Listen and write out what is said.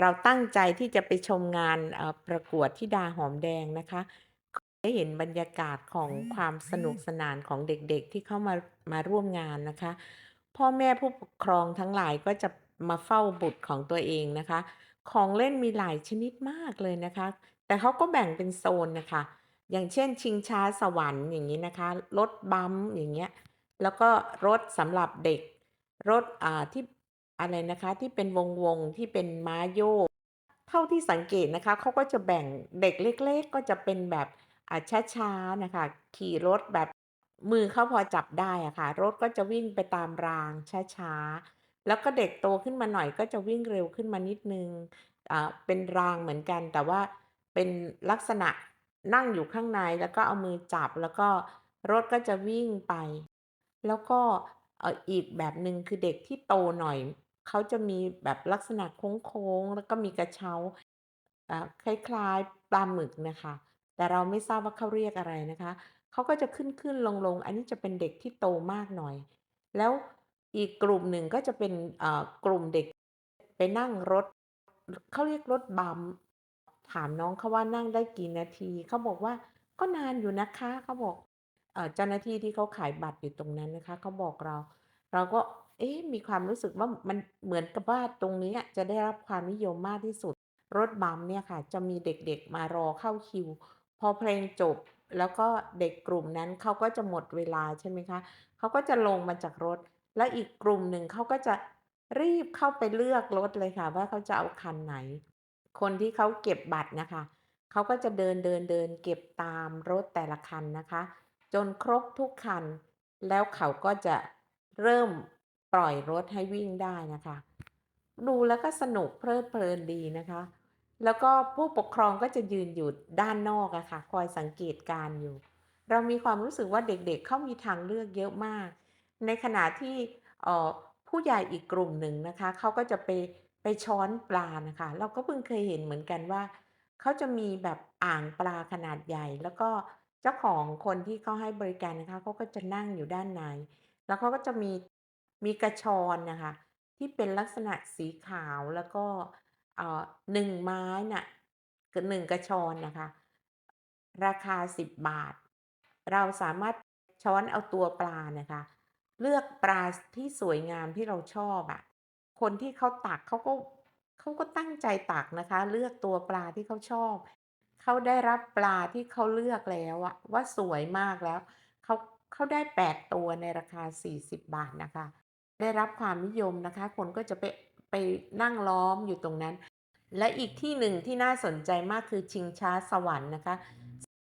เราตั้งใจที่จะไปชมงานเอ่อประกวดธิดาหอมแดงนะคะ ได้เห็นบรรยากาศของความสนุกสนานของเด็กๆที่เข้ามามาร่วมงานนะคะ พ่อแม่ผู้ปกครองทั้งหลายก็จะมาเฝ้าบุตรของตัวเองนะคะ ของเล่นมีหลายชนิดมากเลยนะคะ แต่เขาก็แบ่งเป็นโซนน่ะค่ะอย่างเช่น ชิงช้าสวรรค์อย่างงี้นะคะรถบัมป์อย่างเงี้ยแล้วก็รถสำหรับเด็กรถอ่าที่ อะไรนะคะ ที่เป็นวงๆที่เป็นม้าโยก เท่าที่สังเกตนะคะเขาก็จะแบ่งเด็กเล็ก ๆ ก็จะเป็นแบบอ่าช้าๆนะคะ ขี่รถแบบมือเขาพอจับได้อะค่ะ รถก็จะวิ่งไปตามรางช้าๆ แล้วก็เด็กโตขึ้นมาหน่อยก็จะวิ่งเร็วขึ้นมานิดนึงอ่าเป็นรางเหมือนกัน แต่ว่าเป็นลักษณะนั่งอยู่ข้างในแล้วก็เอามือจับแล้วก็รถก็จะวิ่งไป แล้วก็ เอออีกแบบหนึ่งคือเด็กที่โตหน่อย เขาจะมีแบบลักษณะโค้ง ๆ แล้วก็มีกระเช้า อ่า คล้าย ๆ ปลาหมึกน่ะค่ะ แต่เราไม่ทราบว่าเขาเรียกอะไรนะคะ เขาก็จะขึ้น ๆ ลง ๆ อันนี้จะเป็นเด็กที่โตมากหน่อย แล้วอีกกลุ่มหนึ่งก็จะเป็นอ่ากลุ่มเด็ก ไปนั่งรถ เขาเรียกรถบัมป์ ถามน้องเขาว่านั่งได้กี่นาที เขาบอกว่า"ก็นานอยู่นะคะ"เขาบอก เอ่อ เจ้าหน้าที่ที่เขาขายบัตรอยู่ตรงนั้นนะคะ เขาบอกเรา เราก็ เอ๊ะมีความรู้สึกว่ามันเหมือนกับว่าตรงนี้จะได้รับความนิยมมากที่สุด รถบัมเนี่ยค่ะ จะมีเด็กๆมารอเข้าคิว พอเพลงจบ แล้วก็เด็กกลุ่มนั้นเขาก็จะหมดเวลาใช่ไหมคะเขาก็จะลงมาจากรถ แล้วอีกกลุ่มหนึ่งเขาก็จะรีบเข้าไปเลือกรถเลยค่ะ ว่าเขาจะเอาคันไหน คนที่เขาเก็บบัตรนะคะเขาก็จะเดินๆๆเก็บตามรถแต่ละคันนะคะ จนครบทุกคัน แล้วเขาก็จะ เริ่มปล่อยรถให้วิ่งได้นะคะ ดูแล้วก็สนุกเพลิดเพลินดีนะคะ แล้วก็ผู้ปกครองก็จะยืนอยู่ด้านนอกอะค่ะคอยสังเกตการอยู่ เรามีความรู้สึกว่าเด็กๆเขามีทางเลือกเยอะมาก ในขณะที่ผู้ใหญ่อีกกลุ่มหนึ่งนะคะเขาก็จะไปไปช้อนปลานะคะ เราก็เพิ่งเคยเห็นเหมือนกันว่าเขาจะมีแบบอ่างปลาขนาดใหญ่ แล้วก็เจ้าของคนที่เขาให้บริการนะคะเขาก็จะนั่งอยู่ด้านใน แล้วเขาก็จะมีมีกระชอนนะคะ ที่เป็นลักษณะสีขาวแล้วก็เอ่อ1ไม้น่ะก1กระชอนนะคะ ราคา 10 บาท เราสามารถช้อนเอาตัวปลานะคะ เลือกปลาที่สวยงามที่เราชอบอะคนที่เขาตักเขาก็เขาก็ตั้งใจตักนะคะ เลือกตัวปลาที่เขาชอบเขาได้รับปลาที่เขาเลือกแล้วอะว่าสวยมากแล้วเขา เขาได้ 8 ตัวในราคา 40 บาทนะคะ ได้รับความนิยมนะคะ คนก็จะไปไปนั่งล้อมอยู่ตรงนั้น และอีกที่หนึ่งที่น่าสนใจมากคือชิงช้าสวรรค์นะคะ